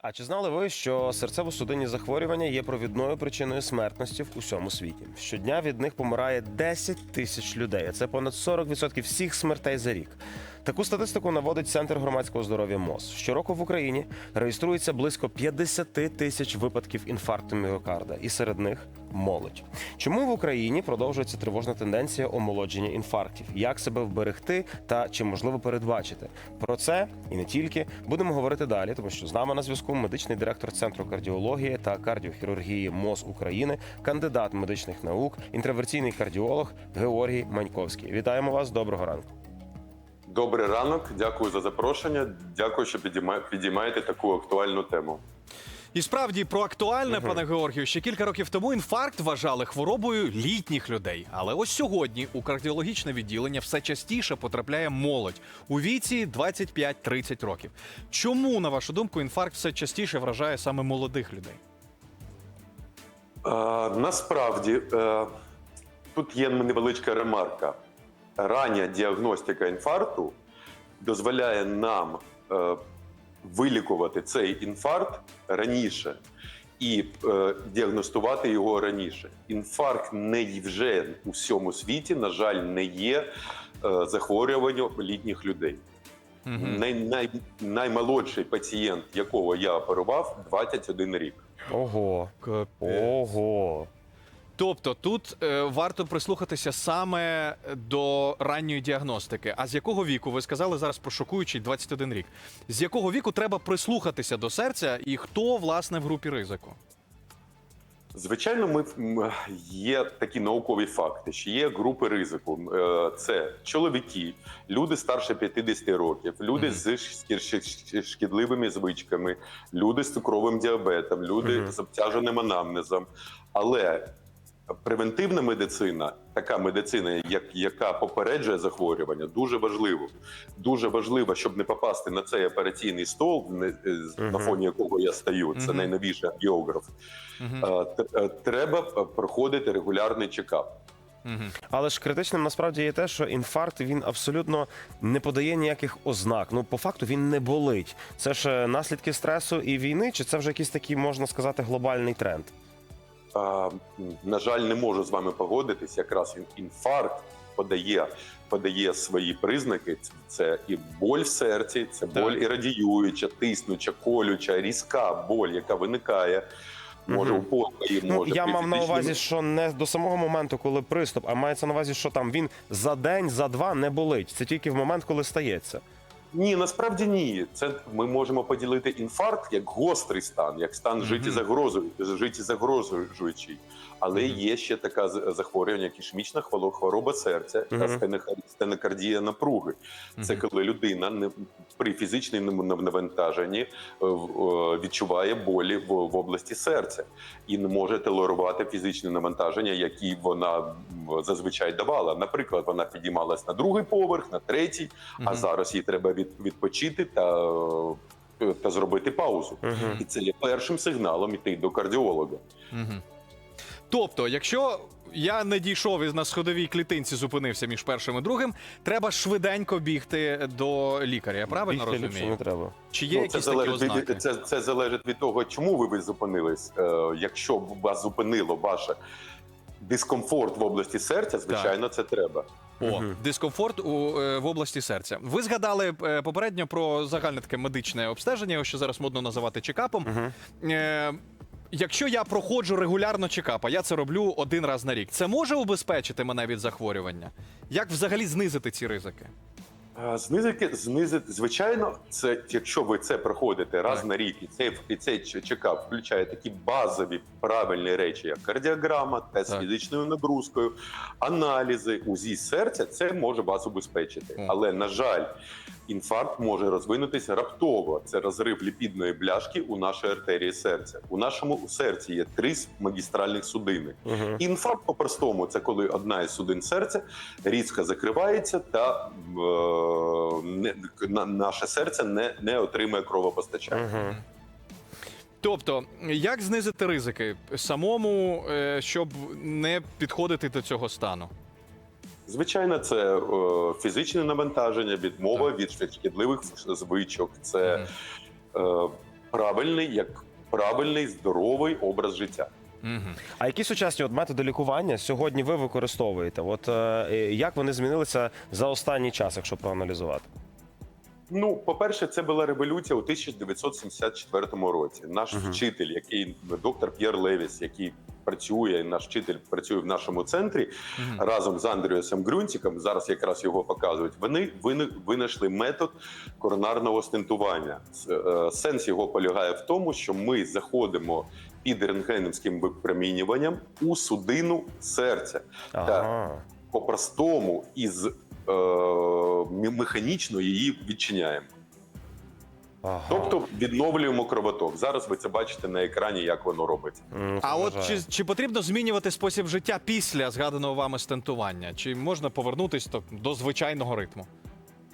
А чи знали ви, що серцево-судинні захворювання є провідною причиною смертності в усьому світі? Щодня від них помирає 10 тисяч людей. Це понад 40% всіх смертей за рік. Таку статистику наводить Центр громадського здоров'я МОЗ. Щороку в Україні реєструється близько 50 тисяч випадків інфаркту міокарда, і серед них молодь. Чому в Україні продовжується тривожна тенденція омолодження інфарктів? Як себе вберегти та чи можливо передбачити? Про це і не тільки будемо говорити далі, тому що з нами на зв'язку медичний директор Центру кардіології та кардіохірургії МОЗ України, кандидат медичних наук, інтроверційний кардіолог Георгій Маньковський. Вітаємо вас. Доброго ранку. Добрий ранок, дякую за запрошення. Дякую, що підіймаєте таку актуальну тему. І справді про актуальне, пане Георгію, ще кілька років тому інфаркт вважали хворобою літніх людей. Але ось сьогодні у кардіологічне відділення все частіше потрапляє молодь у віці 25-30 років. Чому, на вашу думку, інфаркт все частіше вражає саме молодих людей? Е, насправді е, тут є невеличка ремарка. Рання діагностика інфаркту дозволяє нам е, вилікувати цей інфаркт раніше і е, діагностувати його раніше. Інфаркт не є вже у всьому світі, на жаль, не є е, захворюванням літніх людей. Най, най, наймолодший пацієнт, якого я оперував, 21 рік. Ого, ого. Тобто тут е, варто прислухатися саме до ранньої діагностики. А з якого віку ви сказали зараз про шокуючий 21 рік? З якого віку треба прислухатися до серця, і хто власне в групі ризику? Звичайно, ми є такі наукові факти, що є групи ризику. Е, Це чоловіки, люди старше 50 років, люди Мгм. з шкір- шкір- шкідливими звичками, люди з цукровим діабетом, люди Мгм. з обтяженим анамнезом. Але превентивна медицина, така медицина, як, яка попереджує захворювання, дуже важливо. Дуже важливо, щоб не попасти на цей операційний стол, не- е, на фоні якого я стою. Це Мгм. найновіший біограф. Е, е, Треба проходити регулярний чекап. Але ж критичним насправді є те, що інфаркт він абсолютно не подає ніяких ознак. Ну, по факту він не болить. Це ж наслідки стресу і війни, чи це вже якийсь такий, можна сказати, глобальний тренд? На жаль, не можу з вами погодитись. Якраз ін- інфаркт подає, подає свої признаки. Це- і боль в серці, це Так. боль і радіююча, тиснуча, колюча, різка боль, яка виникає. Може у покої, Ну, може я при мав на увазі, що не до самого моменту, коли приступ, а мається на увазі, що там він за день, за два не болить. Це тільки в момент, коли стається. Ні, насправді ні. Це ми можемо поділити інфаркт як гострий стан, як стан житті загрозою, житті життєзагрожуючий. Але є ще така з- захворювання, як ішемічна хвороба серця та стенокардія напруги. Це коли людина не при фізичному навантаженні е, відчуває болі в, в області серця і не може толерувати фізичне навантаження, які вона зазвичай давала. Наприклад, вона підіймалась на другий поверх, на третій, а зараз їй треба від, відпочити та, е, та зробити паузу. Угу. І це є першим сигналом іти до кардіолога. Мгм. Тобто, якщо я не дійшов і на сходовій клітинці зупинився між першим і другим, треба швиденько бігти до лікаря. Я правильно Бігти ліпше розумію? не треба. Чи є Ну, якісь це, такі залежить ознаки? від, це, це залежить від того, чому ви, ви зупинились. Е, якщо б вас зупинило ваше дискомфорт в області серця, звичайно, це треба. О, дискомфорт у е, в області серця. Ви згадали е, попередньо про загальне таке медичне обстеження, що зараз модно називати чекапом. Угу. Е, Якщо я проходжу регулярно чекап, а я це роблю один раз на рік, це може убезпечити мене від захворювання? Як взагалі знизити ці ризики? Е, Знизити, знизити, звичайно, це якщо ви це проходите раз Так. на рік, і цей і цей чекап включає такі базові правильні речі, як кардіограма, тест з Так. фізичною нагрузкою, аналізи, УЗІ серця, це може вас убезпечити. Але на жаль, інфаркт може розвинутися раптово. Це розрив ліпідної бляшки у нашій артерії серця. У нашому серці є три магістральних судини. Угу. Інфаркт по-простому це коли одна із судин серця різко закривається, та е, не, на, наше серце не, не отримує кровопостачання. Угу. Тобто, як знизити ризики самому, е, щоб не підходити до цього стану? Звичайно, це е, фізичне навантаження, відмова Так. від шкідливих звичок, це е, правильний, як правильний здоровий образ життя. Мгм. А які сучасні от методи лікування сьогодні ви використовуєте? От е, як вони змінилися за останній час, якщо проаналізувати? Ну, по-перше, це була революція у 1974 році. Наш вчитель, який доктор П'єр Левіс, який працює, наш вчитель працює в нашому центрі Мгм. разом з Андріусом Ґрунтіком. Зараз якраз його показують. Вони винайшли метод коронарного стентування. Е, Сенс його полягає в тому, що ми заходимо під рентгенівським випромінюванням у судину серця. Ага. По-простому із е, механічно її відчиняємо. Ага. Тобто відновлюємо кровоток. Зараз ви це бачите на екрані, як воно робиться. А от чи, чи потрібно змінювати спосіб життя після згаданого вами стентування? Чи можна повернутись то, до звичайного ритму?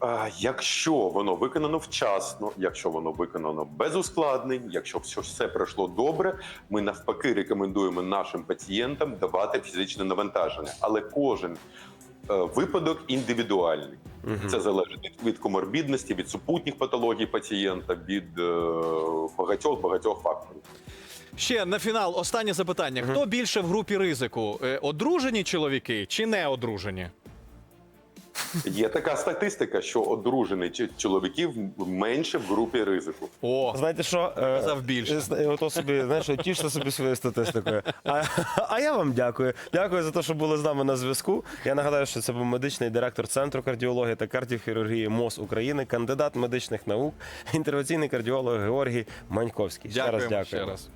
А, якщо воно виконано вчасно, якщо воно виконано без ускладнень, якщо все, все пройшло добре, ми навпаки рекомендуємо нашим пацієнтам давати фізичне навантаження. Але кожен е, випадок індивідуальний. Мгм. Це залежить від, від коморбідності, від супутніх патологій пацієнта, від е, багатьох багатьох факторів. Ще на фінал останнє запитання: хто більше в групі ризику? Е, Одружені чоловіки чи не одружені? Є така статистика, що одружених чи- чоловіків менше в групі ризику. О, Знаєте що? е, Казав більше. е, Ото собі, знаєш, тіште собі своєю статистикою. А, а я вам дякую. Дякую за те, що були з нами на зв'язку. Я нагадаю, що це був медичний директор Центру кардіології та кардіохірургії МОЗ України, кандидат медичних наук, інтервенційний кардіолог Георгій Маньковський. Ще раз дякуємо дякую. ще раз.